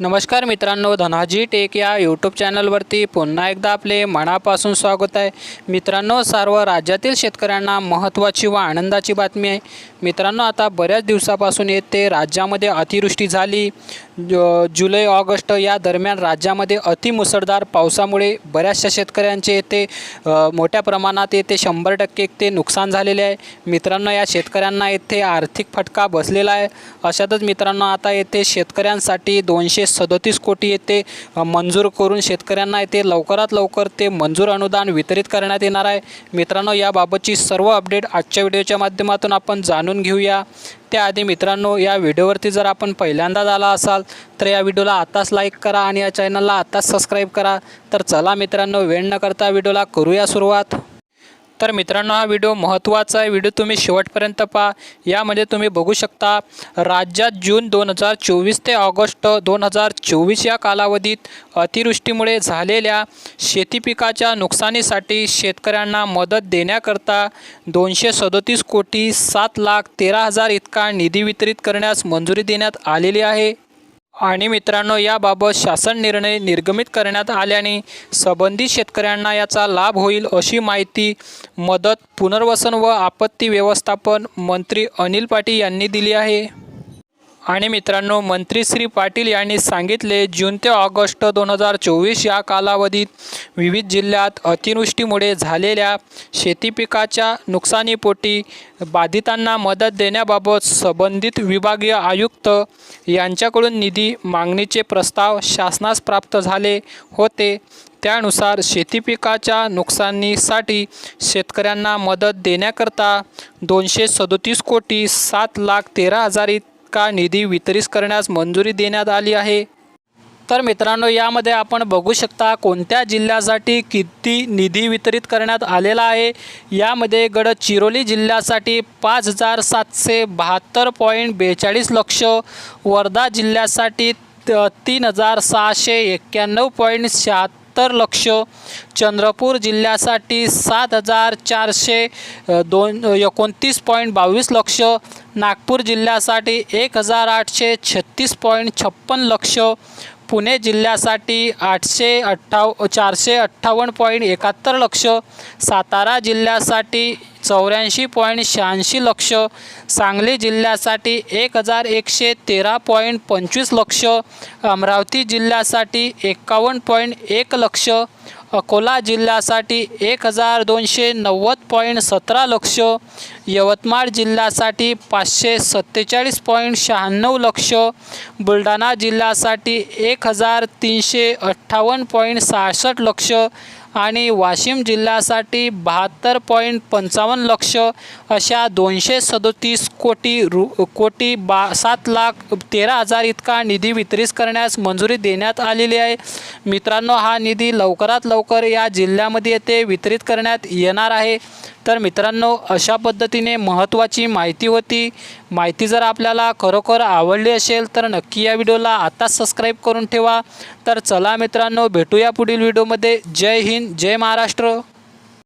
नमस्कार मित्रांनो धनाजी टेक या यूट्यूब चॅनलवरती पुन्हा एकदा आपले मनापासून स्वागत आहे. मित्रांनो सर्व राज्यातील शेतकऱ्यांना महत्त्वाची व आनंदाची बातमी आहे. मित्रांनो आता बऱ्याच दिवसापासून येते राज्यामध्ये अतिवृष्टी झाली. ज- जुलै ऑगस्ट या दरम्यान राज्यामध्ये अतिमुसळधार पावसामुळे बऱ्याचशा शेतकऱ्यांचे येथे मोठ्या प्रमाणात येथे शंभर टक्के ते नुकसान झालेले आहे. मित्रांनो या शेतकऱ्यांना येथे आर्थिक फटका बसलेला आहे. अशातच मित्रांनो आता येथे शेतकऱ्यांसाठी दोनशे सदोतीस कोटी येथे मंजूर करून शेतकऱ्यांना येथे लवकरात लवकर ते मंजूर अनुदान वितरित करण्यात येणार आहे. मित्रांनो याबाबतची सर्व अपडेट आजच्या व्हिडिओच्या माध्यमातून आपण जाणून घेऊया. त्याआधी मित्रांनो या व्हिडिओवरती जर आपण पहिल्यांदाच आला असाल तर या व्हिडिओला आत्ताच लाईक करा आणि या चॅनलला आत्ताच सबस्क्राईब करा. तर चला मित्रांनो वेळ न करता व्हिडिओला करूया सुरुवात. तर मित्रांनो हा व्हिडिओ महत्त्वाचा आहे. व्हिडिओ तुम्ही शेवटपर्यंत पहा. यामध्ये तुम्ही बघू शकता राज्यात जून दोन हजार चोवीस ते ऑगस्ट दोन हजार चोवीस या कालावधीत अतिवृष्टीमुळे झालेल्या शेती पिकाच्या नुकसानीसाठी शेतकऱ्यांना मदत देण्याकरता दोनशे सदोतीस कोटी सात लाख तेरा हजार इतका निधी वितरित करण्यास मंजुरी देण्यात आलेली आहे. आणि मित्रांनो याबाबत शासन निर्णय निर्गमित करण्यात आल्याने संबंधित शेतकऱ्यांना याचा लाभ होईल अशी माहिती मदत पुनर्वसन व आपत्ती व्यवस्थापन मंत्री अनिल पाटील यांनी दिली आहे. आणि मित्रांनो मंत्री श्री पाटील यांनी सांगितले जून ते ऑगस्ट दोन हजार चोवीस या कालावधीत विविध जिल्ह्यात अतिवृष्टीमुळे झालेल्या शेती पिकाच्या नुकसानीपोटी बाधितांना मदत देण्याबाबत संबंधित विभागीय आयुक्त यांच्याकडून निधी मागणीचे प्रस्ताव शासनास प्राप्त झाले होते. त्यानुसार शेती पिकाच्या नुकसानीसाठी शेतकऱ्यांना मदत देण्याकरता दोनशे सदोतीस कोटी सात लाख तेरा हजार का निधी वितरित करण्यास मंजुरी देण्यात आली आहे? तर मित्रांनो यामध्ये आपण बघू शकता कोणत्या जिल्ह्यासाठी किती निधी वितरित करण्यात आलेला आहे. यामध्ये गडचिरोली जिल्ह्यासाठी पाच हजार सातशे बहात्तर पॉईंट बेचाळीस लक्ष वर्धा जिल्ह्यासाठी त- तीन हजार सहाशे एक्क्याण्णव पॉईंट शहात्तर लक्ष. चंद्रपूर जिल्ह्यासाठी सात हजार चारशे दोन एकोणतीस पॉईंट बावीस लक्ष. नागपूर जिल्ह्यासाठी एक हजार आठशे छत्तीस पॉईंट छप्पन लक्ष. पुणे जिल्ह्यासाठी आठशे अठ्ठाव चारशे अठ्ठावन्न पॉईंट एकाहत्तर लक्ष. सातारा जिल्ह्यासाठी चौऱ्याऐंशी पॉईंट शहाऐंशी लक्ष. सांगली जिल्ह्यासाठी एक हजार एकशे तेरा पॉईंट पंचवीस लक्ष. अमरावती जिल्ह्यासाठी एक्कावन्न पॉईंट एक लक्ष. अकोला जिल्ह्यासाठी एक हजार दोनशे नव्वद पॉईंट सतरा लक्ष. यवतमाळ जिल्ह्यासाठी पाचशे सत्तेचाळीस पॉईंट शहाण्णव लक्ष. बुलढाणा जिल्ह्यासाठी एक हजार तीनशे अठ्ठावन्न पॉईंट सहासष्ट लक्ष. आणि वाशिम जिल्ह्यासाठी बहात्तर पॉईंट पंचावन्न लक्ष अशा दोनशे सदोतीस कोटी रु कोटी बा सात लाख तेरा हजार इतका निधी वितरित करण्यास मंजुरी देण्यात आलेली आहे. मित्रांनो हा निधी लवकरात लवकर या जिल्ह्यामध्ये येथे वितरित करण्यात येणार आहे. तर मित्रांनो अशा पद्धतीने महत्त्वाची माहिती होती. माहिती जर आपल्याला खरोखर आवडली असेल तर नक्की या व्हिडिओला आत्ताच सबस्क्राईब करून ठेवा. तर चला मित्रांनो भेटूया पुढील व्हिडिओमध्ये. जय हिंद जय महाराष्ट्र.